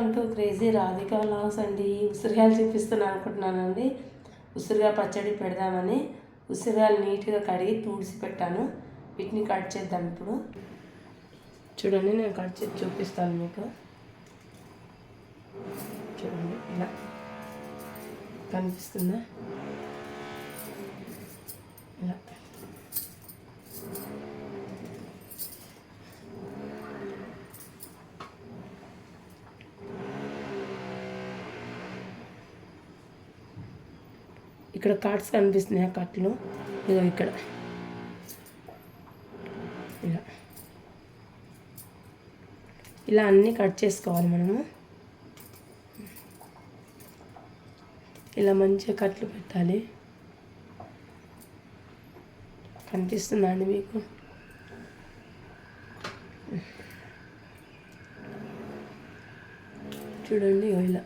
Welcome to crazy. Radhika లాస్ అండి. ఉసిరికాయలు చూపిస్తున్నాను అనుకుంటున్నానండి. ఉసిరికాయ పచ్చడి పెడదామని ఉసిరికాయలు నీట్గా కడిగి తూడిసి పెట్టాను. వీటిని కట్ చేద్దాం ఇప్పుడు. చూడండి నేను కట్ చేసి చూపిస్తాను మీకు. చూడండి ఇలా. కనిపిస్తుందా? ఇలా. ఇక్కడ కార్డ్స్ కనిపిస్తున్నాయి ఆ కట్లు. ఇదో ఇక్కడ. ఇలా. ఇలా అన్నీ కట్ చేసుకోవాలి మనము. ఇలా మంచిగా కట్లు పెట్టాలి. కనిపిస్తుందా అండి మీకు? చూడండి ఇలా.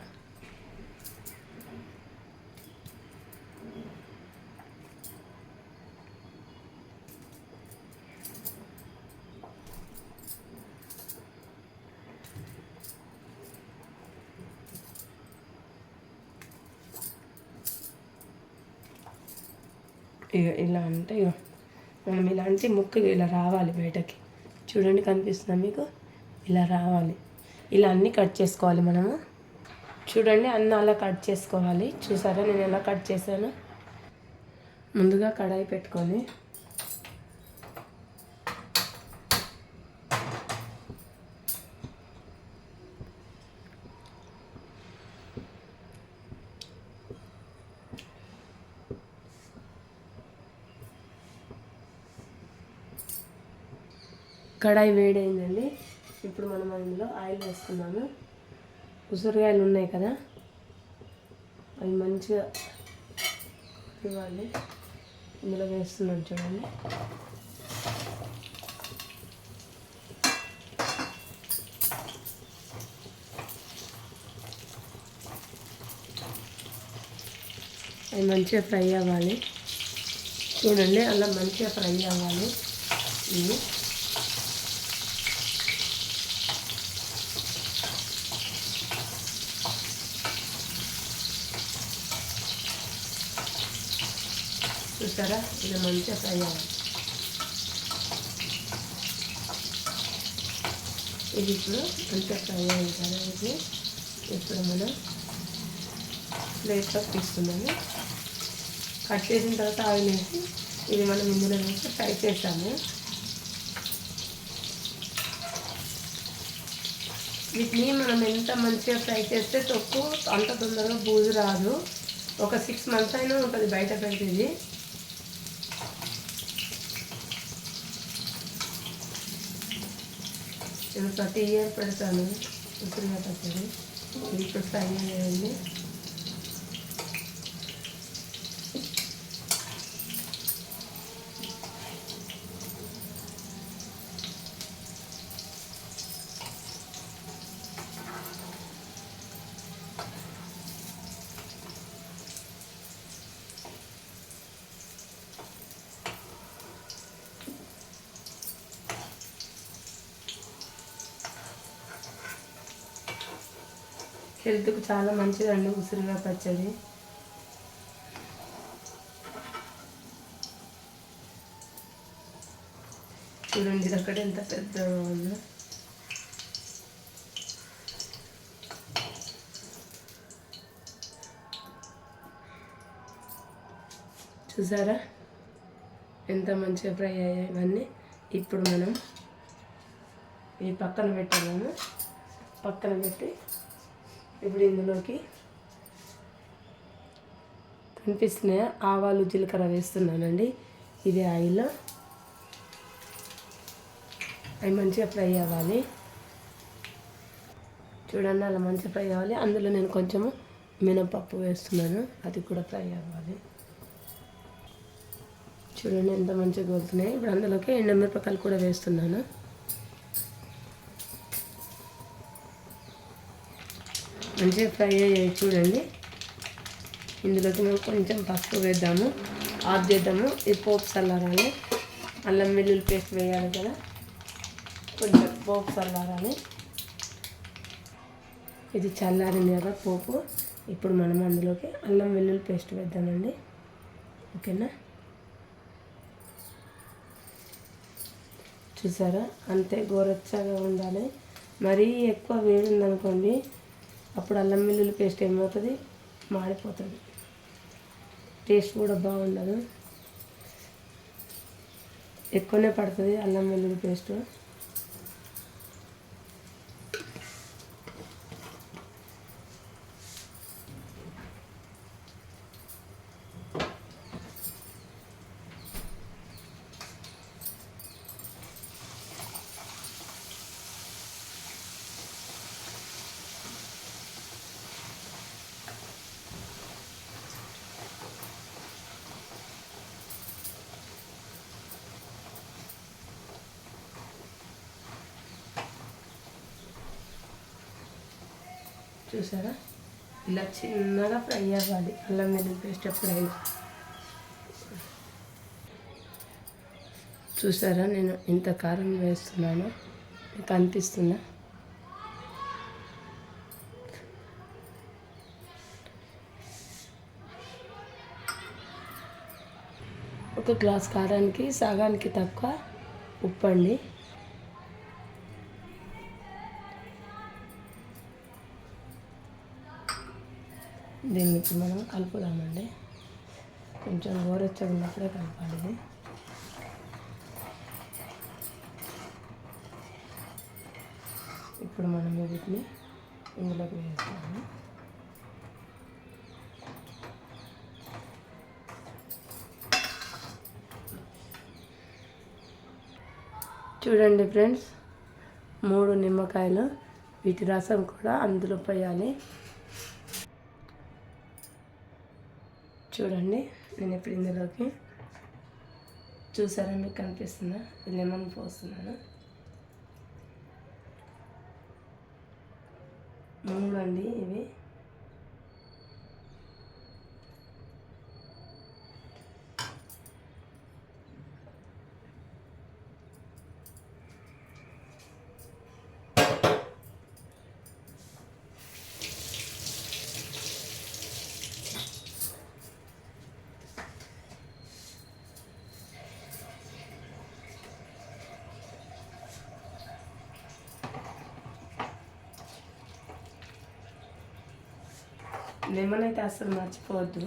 ఇక ఇలా అంటే ఇక మనం ఇలాంటి ముక్క ఇలా రావాలి బయటకి. చూడండి కనిపిస్తుందా మీకు? ఇలా రావాలి. ఇలా అన్నీ కట్ చేసుకోవాలి మనము. చూడండి అన్నీ అలా కట్ చేసుకోవాలి. చూసారా? నేను ఎలా కట్ చేశాను? ముందుగా కడాయి పెట్టుకొని కడాయి వేడైందండి. ఇప్పుడు మనం అందులో ఆయిల్ వేస్తున్నాము ఉసిరికాయలు ఉన్నాయి కదా? అవి మంచిగా ఇవ్వాలి. ఇందులో వేస్తున్నాం చూడండి. అవి మంచిగా ఫ్రై అవ్వాలి. చూడండి అలా మంచిగా ఫ్రై అవ్వాలి. ఇవి. చూసారా ఇది మంచిగా ఫ్రై అవ్వాలి ఇది ఇప్పుడు మంచిగా ఫ్రై అయిన తర్వాత ఇప్పుడు మనం ప్లేట్లో తీసుకున్నాము కట్ చేసిన తర్వాత ఆయిల్ వేసి ఇది మనం ఇందులో వేసి ఫ్రై చేస్తాము వీటిని మనం ఎంత మంచిగా ఫ్రై చేస్తే తొక్కు అంత తొందరగా బూజు రాదు ఒక సిక్స్ మంత్స్ అయినా ఉంటుంది బయట పెడితే ఇది ప్రతి ఇయర్ పెడతాను. ఉసిరిగా పచ్చడి ఇది ఇప్పుడు ఫ్రై చేయండి హెల్త్కు చాలా మంచిదండి ఉసిరిగా పచ్చడి. చూడండి ఇది అక్కడ ఎంత పెద్దగా ఉందో. చూసారా? ఎంత మంచిగా ఫ్రై అయ్యాయి ఇవన్నీ. ఇప్పుడు మనం ఈ పక్కన పెట్టాము పక్కన పెట్టి ఇప్పుడు ఇందులోకి కనిపిస్తున్నాయి ఆవాలు జీలకర్ర వేస్తున్నానండి. ఇది ఆయిల్. అవి మంచిగా ఫ్రై అవ్వాలి. చూడండి అలా మంచిగా ఫ్రై అవ్వాలి. అందులో నేను కొంచెము మినపప్పు వేస్తున్నాను. అది కూడా ఫ్రై అవ్వాలి. చూడండి ఎంత మంచిగా గోలుతున్నాయి. ఇప్పుడు అందులోకి ఎండమిరపకాయలు కూడా వేస్తున్నాను. మంచిగా ఫ్రై అయ్యాయి చూడండి. ఇందులోకి మేము కొంచెం పసుపు వేద్దాము ఆఫ్ చేద్దాము ఇది పోపు చల్లారాలి అల్లం వెల్లుల్లి పేస్ట్ వేయాలి కదా. కొంచెం పోపు చల్లారాలి ఇది చల్లారింది కదా పోపు. ఇప్పుడు మనం అందులోకి అల్లం వెల్లుల్లి పేస్ట్ వేద్దామండి. ఓకేనా? చూసారా? అంతే గోరచ్చగా ఉండాలి. మరీ ఎక్కువ వేడి ఉందనుకోండి అప్పుడు అల్లం వెల్లుల్లి పేస్ట్ ఏమవుతుంది? మాడిపోతుంది. టేస్ట్ కూడా బాగుండదు. ఎక్కువనే పడుతుంది అల్లం వెల్లుల్లి పేస్ట్. చూసారా? ఇలా చిన్నగా ఫ్రై అవ్వాలి. అల్లం వెల్లుల్లి పేస్ట్ ఎప్పుడైనా. చూసారా? నేను ఇంత కారం వేస్తున్నాను. మీకు అనిపిస్తుందా? ఒక గ్లాస్ కారానికి సగానికి తక్కువ ఉప్పు అండి దీన్ని ఇప్పుడు మనం కలుపుదామండి. కొంచెం గోరెచ్చగా ఉన్నప్పుడే కలపాలి ఇది. ఇప్పుడు మనం వీటిని ఇందులోకి వేస్తాము. చూడండి ఫ్రెండ్స్ మూడు నిమ్మకాయలు వీటి రసం కూడా అందులో పోయాలి. చూడండి నేను ఇప్పుడు ఇందులోకి చూసారా మీకు కనిపిస్తుందా? లెమన్ పోస్తున్నాను. మూడు అండి ఇవి. లెమన్ అయితే అస్సలు మర్చిపోవద్దు.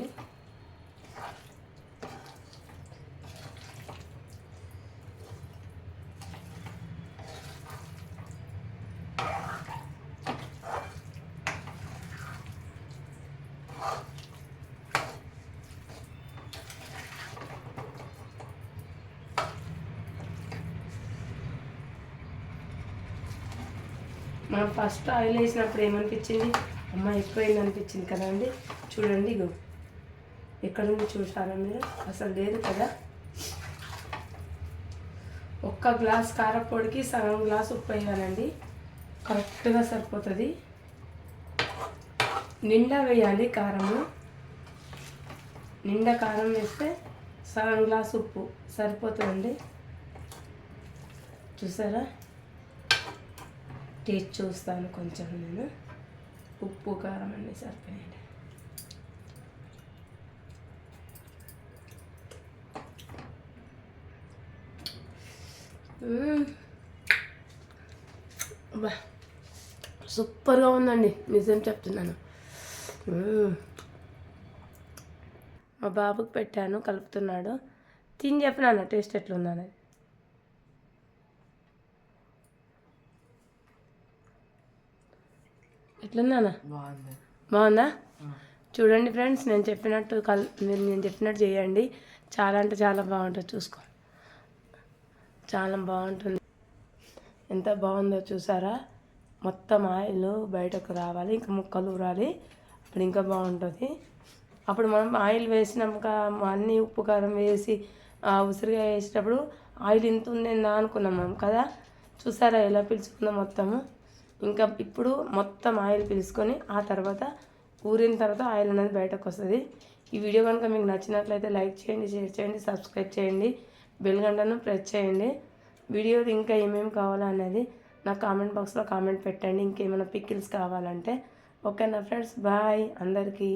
మనం ఫస్ట్ ఆయిల్ వేసినప్పుడు ఏమనిపించింది? అమ్మ ఎక్కువైంది అనిపించింది కదా అండి చూడండి ఇగో. ఎక్కడ నుండి చూసారా మీరు? అసలు లేదు కదా. ఒక్క గ్లాస్ కారపొడికి సగం గ్లాస్ ఉప్పు వేయాలండి. కరెక్ట్గా సరిపోతుంది. నిండా వేయాలి కారము. నిండా కారం వేస్తే సగం గ్లాస్ ఉప్పు సరిపోతుందండి. చూసారా? టేస్ట్ చూస్తాను కొంచెం నేను. ఉప్పు కారం అన్నీ సరిపోయాయండి బా సూపర్గా ఉందండి నిజం చెప్తున్నాను. మా బాబుకి పెట్టాను కలుపుతున్నాడు. తిని చెప్పినాను టేస్ట్ ఎట్లుందని ఎట్లుందానా బాగుంది? చూడండి ఫ్రెండ్స్ నేను చెప్పినట్టు కల్ మీరు నేను చెప్పినట్టు చేయండి. చాలా అంటే చాలా బాగుంటుంది చూసుకో. చాలా బాగుంటుంది. ఎంత బాగుందో చూసారా? మొత్తం ఆయిల్ బయటకు రావాలి ఇంకా ముక్కలు ఊరాలి. అప్పుడు ఇంకా బాగుంటుంది. అప్పుడు మనం ఆయిల్ వేసినాక అన్నీ ఉప్పు కారం వేసి ఆ ఉసిరిగా వేసేటప్పుడు ఆయిల్ ఇంత ఉందేందా అనుకున్నాం మనం కదా? చూసారా ఎలా పిలుచుకుందో మొత్తము? ఇంకా ఇప్పుడు మొత్తం ఆయిల్ పీల్చుకొని ఆ తర్వాత ఊరిన తర్వాత ఆయిల్ అనేది బయటకు వస్తుంది. ఈ వీడియో కనుక మీకు నచ్చినట్లయితే లైక్ చేయండి షేర్ చేయండి సబ్స్క్రైబ్ చేయండి బెల్ గంటను ప్రెస్ చేయండి. వీడియోది ఇంకా ఏమేమి కావాలా అనేది నాకు కామెంట్ బాక్స్లో కామెంట్ పెట్టండి. ఇంకేమైనా పిక్కిల్స్ కావాలంటే. ఓకే నా ఫ్రెండ్స్? బాయ్ అందరికీ.